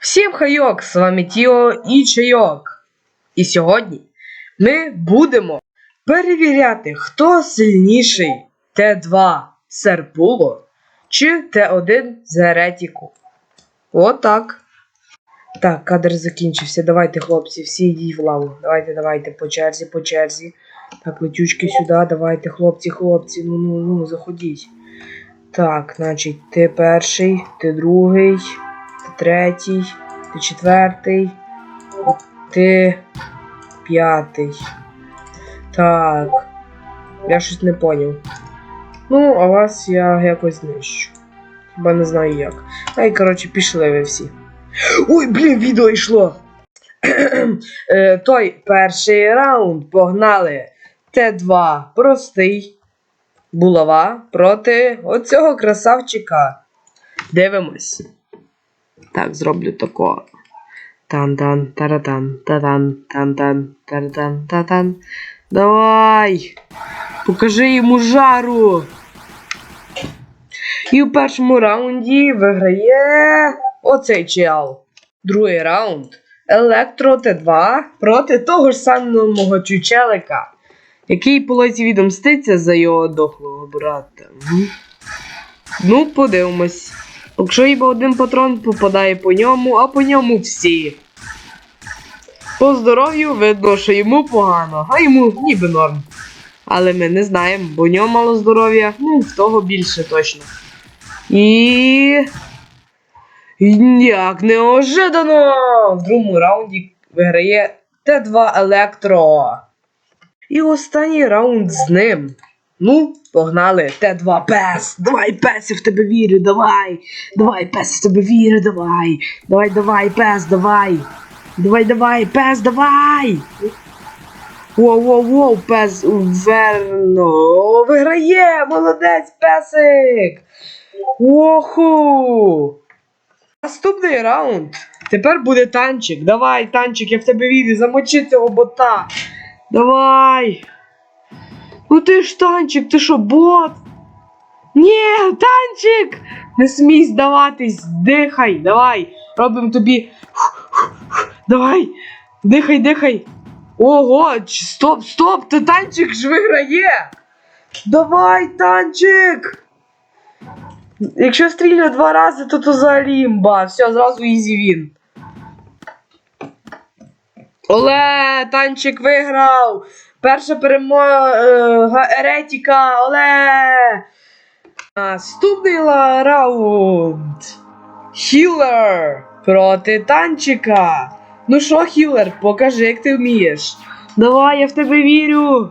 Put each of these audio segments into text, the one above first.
Всім хайок! З вами Тіо і Чайок. І сьогодні ми будемо перевіряти, хто сильніший Т2 Серпуло чи Т1 Зеретіку. Отак. Так, кадр закінчився. Давайте, хлопці, всі йдіть в лаву. Давайте, давайте, по черзі, по черзі. Так, летючки сюди, давайте, хлопці, хлопці, ну ну ну, заходіть. Так, значить, ти перший, ти другий, третій, ти четвертий, ти п'ятий. Так. Я щось не поняв. Ну, а вас я якось знищу. Хіба не знаю як. Ай, коротше, пішли ви всі. Ой, блін, відео йшло. Е, Той перший раунд погнали. Т2 простий. Булава проти оцього красавчика. Дивимось. Так, зроблю тако. Тан-тан, таратан, татан, тан-тан, таратан, татан. Давай! Покажи йому жару. І в першому раунді виграє оцей чел. Другий раунд. Електро Т2 проти того ж самого чучелика, який полетів відомститься за його дохлого брата. Ну, подивимось. Якщо хіба один патрон попадає по ньому, а по ньому всі. По здоров'ю видно, що йому погано, а йому ніби норм. Але ми не знаємо, бо у нього мало здоров'я, ну, в того більше точно. І. Як неожиданно! В другому раунді виграє Т2 Електро. І останній раунд з ним. Ну, погнали. Т2 Пес. Давай, Пес, я в тебе вірю, давай. Давай, Пес, в тебе вірю, давай. Давай, давай, Пес, давай. Давай, давай, Пес, давай. Воу, воу, воу, Пес верно. Виграє! Молодець, песик! Оху! Наступний раунд. Тепер буде танчик. Давай, танчик, я в тебе вірю, замочи цього бота. Давай. Ну ти ж танчик, ти що, бот? Ні, танчик! Не смій здаватись, дихай, давай. Робимо тобі. Давай. Дихай, дихай. Ого, стоп, стоп, ти танчик ж виграє. Давай, танчик! Якщо стріляє два рази, то то взагалі імба. Все, зразу ізі він. Оле, танчик виграв! Перша перемога Еретіка, Оле! Наступний раунд. Хілер проти танчика. Ну що, Хілер, покажи, як ти вмієш. Давай, я в тебе вірю.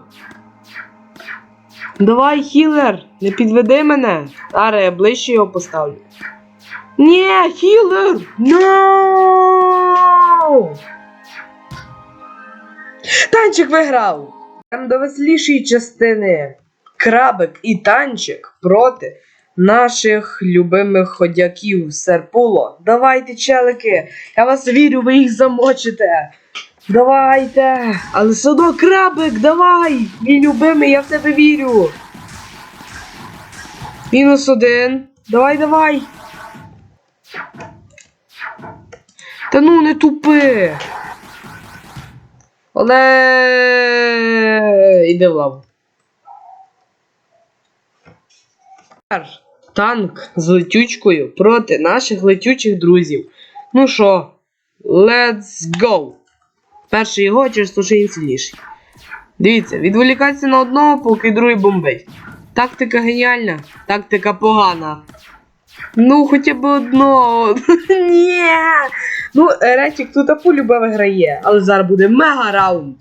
Давай, хілер, не підведи мене. Аре, я ближче його поставлю. Ні, хілер! No! Танчик виграв! Там до веселішої частини. Крабик і танчик проти наших любимих ходяків Серпуло. Давайте, челики, я вас вірю, ви їх замочите. Давайте! Але одно крабик, давай! Мій любимий, я в тебе вірю. Мінус один. Давай, давай. Та ну не тупи. Але іди в лаву. Танк з летючкою проти наших летючих друзів. Ну що, let's go! Перший його через те, що він сильніший. Дивіться, відволікатися на одного, поки другий бомбить. Тактика геніальна, тактика погана. Ну, хоча б одного. Ні. Ну, Речик тут апу любе виграє, але зараз буде мега раунд.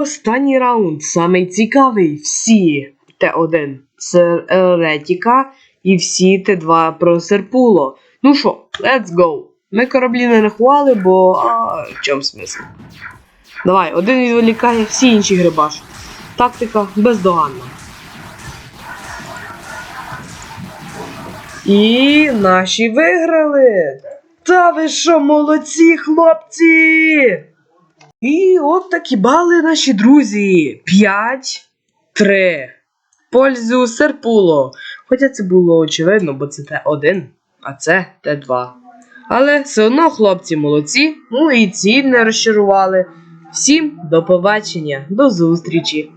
Останній раунд, самий цікавий. Всі Т1 з Ретіка і всі Т2 про Серпуло. Ну що, let's go. Ми кораблі не рахували, бо. А, в чому смисл? Давай, один відволікає, всі інші грибаш. Тактика бездоганна. І наші виграли. Та ви що, молодці, хлопці! І от такі бали наші друзі. 5-3. Пользу Серпуло. Хоча це було очевидно, бо це Т1, а це Т2. Але все одно хлопці молодці, ну і ці не розчарували. Всім до побачення, до зустрічі!